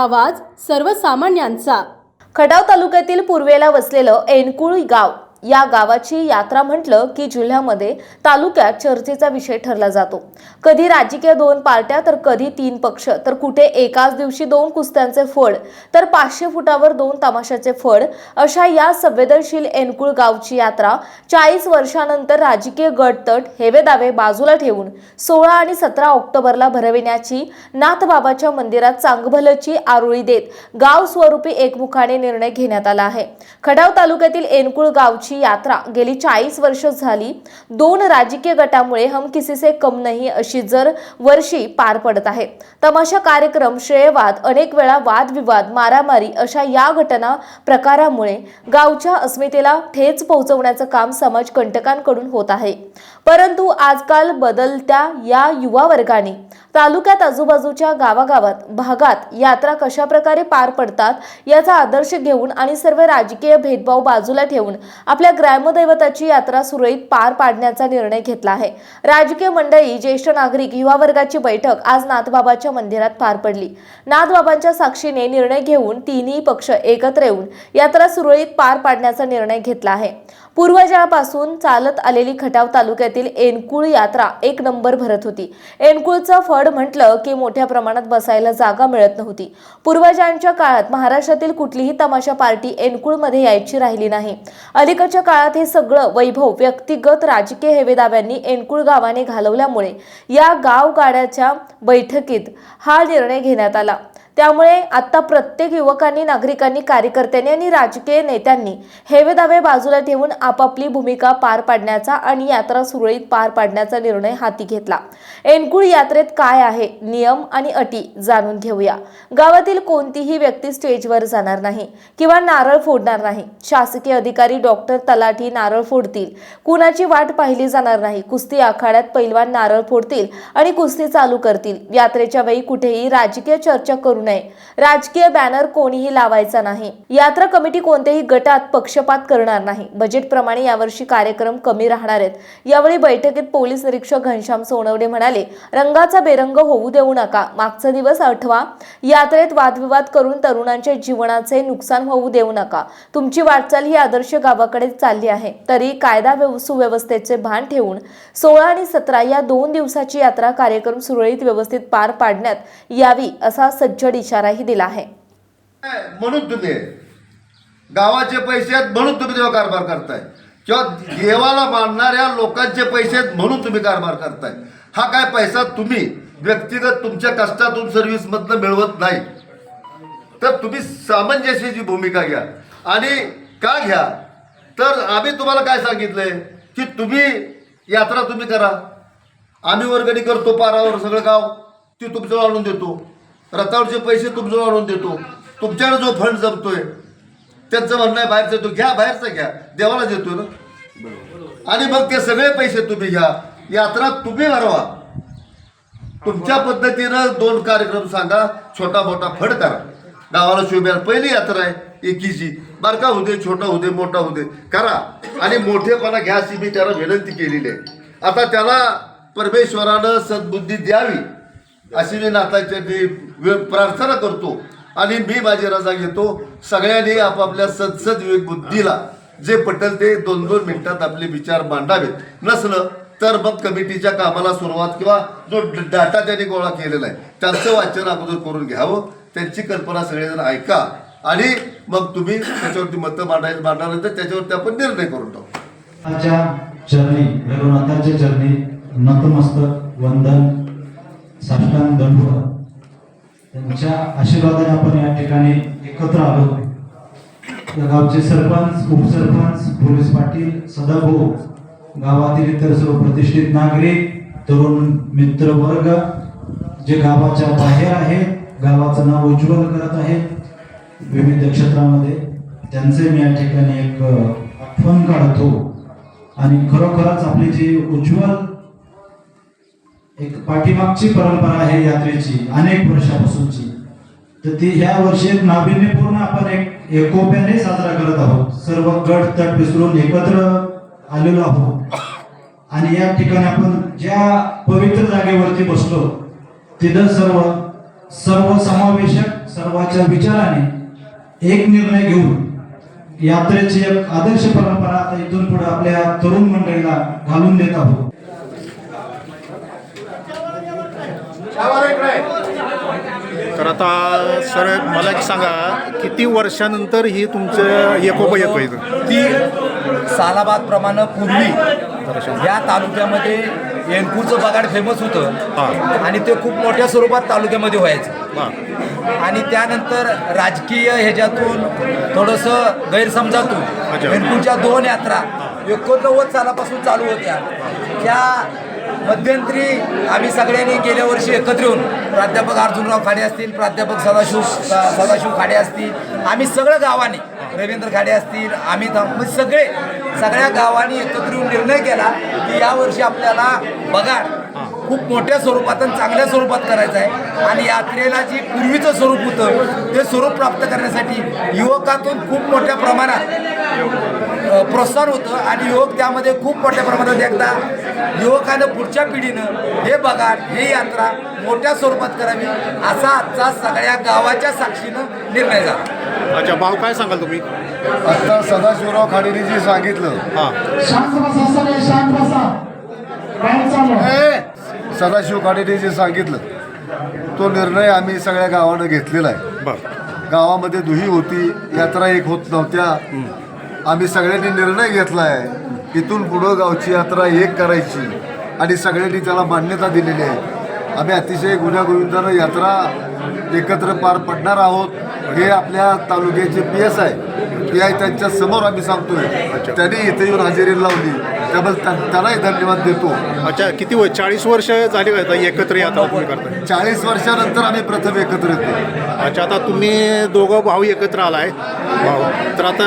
आवाज सर्वसामान्यांचा. खटाव तालुक्यातील पूर्वेला वसलेलं एनकुळ गाव. या गावाची यात्रा म्हटलं की जिल्ह्यामध्ये तालुक्यात चर्चेचा विषय ठरला जातो. कधी राजकीय दोन पार्ट्या तर कधी तीन पक्ष. तर कुठे एकाच दिवशी दोन कुस्त्यांचे फड तर पाचशे फुटावर दोन तमाशाचे फड अशा या संवेदनशील एनकुळ गावची यात्रा चाळीस वर्षानंतर राजकीय गटतट हेवे दावे बाजूला ठेवून सोळा आणि सतरा ऑक्टोबरला भरविण्याची नाथबाबाच्या मंदिरात चांगभलची आरोळी देत गाव स्वरूपी एकमुखाने निर्णय घेण्यात आला आहे. खडाव तालुक्यातील एनकुळ गावची यात्रा गेली चाळीस वर्ष झाली. दोन राजकीय गटामुळे हम किसीसे कम नाही अशी जर वर्षी पार पडत आहे. तमाशा कार्यक्रम श्रेयवाद अनेक वेळा वादविवाद मारामारी अशा या घटना प्रकारामुळे गावच्या अस्मितेला ठेच पोहोचवण्याचं काम समाज कंटकांकडून होत आहे. परंतु आजकाल बदलत्या या युवा वर्गाने तालुक्यात आजूबाजूच्या गावागावात भागात यात्रा कशा प्रकारे पार पडतात याचा आदर्श घेऊन आणि सर्व राजकीय भेदभाव बाजूला ठेवून आपल्या ग्रामदैवताची यात्रा सुरळीत पार पाडण्याचा निर्णय घेतला आहे. राजकीय मंडळी ज्येष्ठ नागरिक युवा वर्गाची बैठक आज नाथबाबाच्या मंदिरात पार पडली. नाथबाबांच्या साक्षीने निर्णय घेऊन तिन्ही पक्ष एकत्र येऊन यात्रा सुरळीत पार पाडण्याचा निर्णय घेतला आहे. पूर्वजापासून चालत आलेली खटाव तालुक्यातील एनकुळ यात्रा एक नंबर भरत होती. एनकुळचं फड म्हटलं की मोठ्या प्रमाणात बसायला जागा मिळत नव्हती. पूर्वजांच्या काळात महाराष्ट्रातील कुठलीही तमाशा पार्टी एनकुळमध्ये यायची राहिली नाही. अलीकडच्या काळात हे सगळं वैभव व्यक्तिगत राजकीय हेवेदाव्यांनी एनकुळ गावाने घालवल्यामुळे या गावगाड्याच्या बैठकीत हा निर्णय घेण्यात आला. त्यामुळे आता प्रत्येक युवकांनी नागरिकांनी कार्यकर्त्यांनी आणि राजकीय नेत्यांनी हेवेदावे बाजूला ठेवून आपापली भूमिका पार पाडण्याचा आणि यात्रा सुरळीत पार पाडण्याचा निर्णय हाती घेतला. एनकुळ यात्रेत काय आहे? नियम आणि अटी जाणून घेऊया. गावातील कोणतीही व्यक्ती स्टेजवर जाणार नाही किंवा नारळ फोडणार नाही. शासकीय अधिकारी डॉक्टर तलाठी नारळ फोडतील. कुणाची वाट पाहिली जाणार नाही. कुस्ती आखाड्यात पैलवान नारळ फोडतील आणि कुस्ती चालू करतील. यात्रेच्या वेळी कुठेही राजकीय चर्चा करू नये. राजकीय बॅनर कोणीही लावायचा नाही. यात्रा कमिटी कोणत्याही गटात पक्षपात करणार नाही. बजेट प्रमाणे यावर्षी कार्यक्रम कमी राहणार आहेत. यावेळी बैठकीत पोलीस निरीक्षक घनश्याम सोनवणे म्हणाले रंगाचा बेरंग होऊ देऊ नका. मागचा दिवस आठवा यात्रेत वादविवाद करून तरुणांच्या जीवनाचे नुकसान होऊ देऊ नका. तुमची वाटचाल ही आदर्श गावाकडे चालली आहे. तरी कायदा सुव्यवस्थेचे भान ठेवून सोळा आणि सतरा या दोन दिवसाची यात्रा कार्यक्रम सुरळीत व्यवस्थित पार पाडण्यात यावी असा सज्ज अवघड इशाराही दिला आहे. म्हणून तुम्ही गावाचे पैसे आहेत म्हणून तुम्ही तेव्हा कारभार करताय. किंवा देवाला मानणाऱ्या लोकांचे पैसे आहेत म्हणून तुम्ही कारभार करताय. हा काय पैसा तुम्ही व्यक्तिगत तुमच्या कष्टातून सर्व्हिसमधनं मिळवत नाही. तर तुम्ही सामंजस्याची भूमिका घ्या आणि का घ्या? तर आम्ही तुम्हाला काय सांगितलंय? की तुम्ही यात्रा तुम्ही करा. आम्ही वर्गणी करतो पारावर सगळं गाव. ती तुमच्यावर आणून देतो. रतावरचे पैसे तुमच्यावर आणून देतो. तुमच्यावर जो फंड जमतोय त्यांचं म्हणणं आहे बाहेरचं तो घ्या बाहेरचं घ्या. देवाला देतोय ना. आणि मग ते सगळे पैसे तुम्ही घ्या. यात्रा तुम्ही भरवा. तुमच्या पद्धतीनं दोन कार्यक्रम सांगा छोटा मोठा फड करा. गावाला शोभ्या पहिली यात्रा आहे एकीची. बारका होते छोटा होते मोठा होते करा. आणि मोठेपणा घ्या अशी मी त्याला विनंती केलेली आहे. आता त्याला परमेश्वरानं सद्बुद्धी द्यावी. अशी मी नाताच्या प्रार्थना करतो. आणि मी माझी रजा घेतो. सगळ्यांनी आपापल्या सदसद बुद्धीला जे पटेल ते दोन दोन मिनिटात आपले विचार मांडावेत. नसलं तर मग कमिटीच्या कामाला सुरुवात किंवा जो डाटा त्यांनी गोळा केलेला आहे त्यांचं वाचन अगोदर करून घ्यावं. त्यांची कल्पना सगळेजण ऐका. आणि मग तुम्ही त्याच्यावरती मतं मांडायला तर त्याच्यावरती आपण निर्णय करून टाकू. चरणी भैरवनाथाच्या चरणी नतमस्तक वंदन. साष्टांग दंडवत त्यांच्या आशीर्वादाने आपण या ठिकाणी एकत्र आलो. या गावचे सरपंच उपसरपंच पोलीस पाटील सदाभाऊ गावातील इतर सर्व प्रतिष्ठित नागरिक तरुण मित्र वर्ग जे गावाच्या बाहेर आहेत गावाचं नाव उज्ज्वल करत आहेत विविध क्षेत्रामध्ये त्यांचे मी या ठिकाणी एक आठवण काढतो. आणि खरोखरच आपली जी उज्ज्वल एक पाठीमागची परंपरा आहे यात्रेची अनेक वर्षापासूनची. तर ती ह्या वर्षी एक नाविन्यपूर्ण आपण एक एकोप्याने साजरा करत आहोत. सर्व गट तट विसरून एकत्र आलेलो आहोत. आणि या ठिकाणी आपण ज्या पवित्र जागेवरती बसलो तिथं सर्व सर्व समावेशक सर्वांच्या विचाराने एक निर्णय घेऊन यात्रेची एक आदर्श परंपरा आता इथून पुढे आपल्या तरुण मंडळीला घालून देत आहोत. तर आता सर मला एक सांगा किती वर्षानंतर ही तुमचं एकोपा येतो इथं? ती सालाबादप्रमाणे पूर्वी या तालुक्यामध्ये एनपूरचं बगाड फेमस होतं. आणि ते खूप मोठ्या स्वरूपात तालुक्यामध्ये व्हायचं. हां. आणि त्यानंतर राजकीय ह्याच्यातून थोडंसं गैरसमजातून. एनपूरच्या दोन यात्रा एकोणनव्वद सालापासून चालू होत्या. त्या मध्यंतरी आम्ही सगळ्यांनी गेल्या वर्षी एकत्र येऊन प्राध्यापक अर्जुनराव खाडे असतील प्राध्यापक सदाशिव सदाशिव खाडे असतील आम्ही सगळं गावाने रवींद्र खाडे असतील आम्ही म्हणजे सगळे सगळ्या गावांनी एकत्र येऊन निर्णय केला की यावर्षी आपल्याला बघा खूप मोठ्या स्वरूपात आणि चांगल्या स्वरूपात करायचं आहे. आणि यात्रेला जी पूर्वीचं स्वरूप होतं ते स्वरूप प्राप्त करण्यासाठी युवकातून खूप मोठ्या प्रमाणात प्रोत्साहन होतं आणि युवक त्यामध्ये खूप मोठ्या प्रमाणात एकदा युवकानं पुढच्या पिढीनं हे बघा हे यात्रा मोठ्या स्वरूपात करावी असा आजचा सगळ्या गावाच्या साक्षीनं निर्णय झाला. अच्छा भाऊ काय सांगाल तुम्ही? आता सदाशिवराव खाडेने जे सांगितलं हां? सदाशिव खाडेने जे सांगितलं तो निर्णय आम्ही सगळ्या गावानं घेतलेला आहे. गावामध्ये दुही होती यात्रा एक होत नव्हत्या. आम्ही सगळ्यांनी निर्णय घेतला आहे इथून पुढं गावची यात्रा एक करायची. आणि सगळ्यांनी त्याला मान्यता दिलेली आहे. आम्ही अतिशय गुण्यागोविंदानं यात्रा एकत्र पार पडणार आहोत. हे आपल्या तालुक्याचे P S I. P I त्यांच्यासमोर आम्ही सांगतोय. त्यांनी इथे येऊन हजेरी लावली. त्याबद्दल त्या- त्यालाही धन्यवाद देतो. अच्छा किती वय चाळीस वर्ष झाली का आता एकत्र यात्रा तुम्ही करताय? चाळीस वर्षानंतर आम्ही प्रथम एकत्र येतो. अच्छा आता तुम्ही दोघं भाऊ एकत्र आलाय. भाऊ तर आता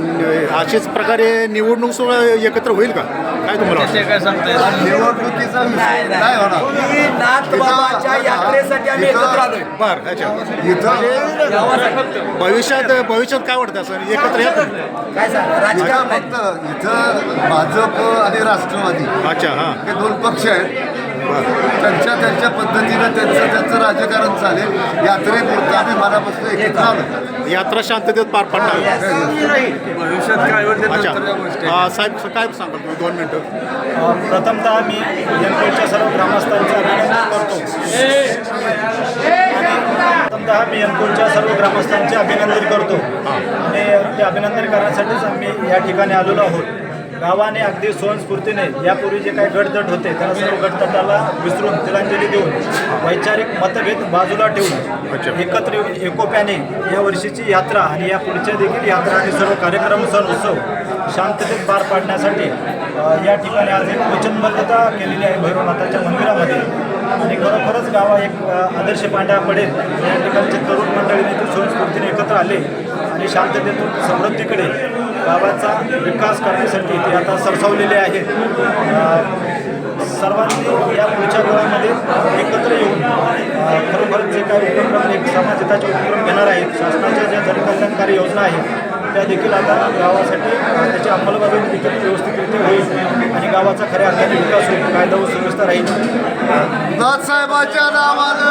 न- अशाच प्रकारे निवडणूक सोहळा एकत्र होईल का? काय तुम्हाला वाटतं? निवडणुकीचा विषय नाही होणार. ही नाथ बाबाच्या यात्रेसाठी आम्ही एकत्र आलोय. बरं अच्छा. इथं भविष्यात भविष्यात काय वाटतं असं? एकत्र येत काय सांग? इथं राजकारण. फक्त इथं भाजप आणि राष्ट्रवादी अच्छा हां. हे दोन पक्ष आहेत. त्यांच्या त्यांच्या पद्धतीनं त्यांचं त्यांचं राजकारण चालेल. यात्रेपुरतं आम्ही मनापासून एकत्र आलो यात्रा शांततेत पार पडणार. अच्छा. हा, साहेब काय सांगाल तुम्ही? दोन मिनटं. प्रथमतः मी एनकोच्या सर्व ग्रामस्थांचे अभिनंदन करतो. आणि प्रथमतः मी एनकोच्या सर्व ग्रामस्थांचे अभिनंदन करतो. आणि ते अभिनंदन करण्यासाठीच आम्ही या ठिकाणी आलेलो आहोत. गावाने अगदी स्वयंस्फूर्तीने यापूर्वी जे काही गटतट होते त्याला सर्व गटतटाला विसरून तिलांजली देऊन वैचारिक मतभेद बाजूला ठेवून एकत्र येऊन एकोप्याने या वर्षीची यात्रा आणि या पुढच्या देखील यात्रा आणि सर्व कार्यक्रम सण उत्सव शांततेत पार पाडण्यासाठी या ठिकाणी आज एक वचनबद्धता केलेली आहे भैरवनाथाच्या मंदिरामध्ये. आणि खरोखरच गावा एक आदर्श पांढरा पडेल. या ठिकाणचे तरुण मंडळीने ते स्वयंस्फूर्तीने एकत्र आले आणि शांततेतून समृद्धीकडे गावाचा विकास करण्यासाठी ते आता सरसावलेले आहेत. सर्वांनी या पुढच्या काळामध्ये एकत्र येऊन खरोखर जे काही उपक्रम एक समाजहिताचे उपक्रम घेणार आहेत शासनाच्या ज्या जनकल्याणकारी योजना आहेत त्या देखील आता गावासाठी त्याची अंमलबजावणी देखील व्यवस्थितरित्या होईल आणि गावाचा खऱ्या अर्थाने विकास होईल कायदा व सुव्यवस्था राहील. दादसाहेबाच्या नावानं.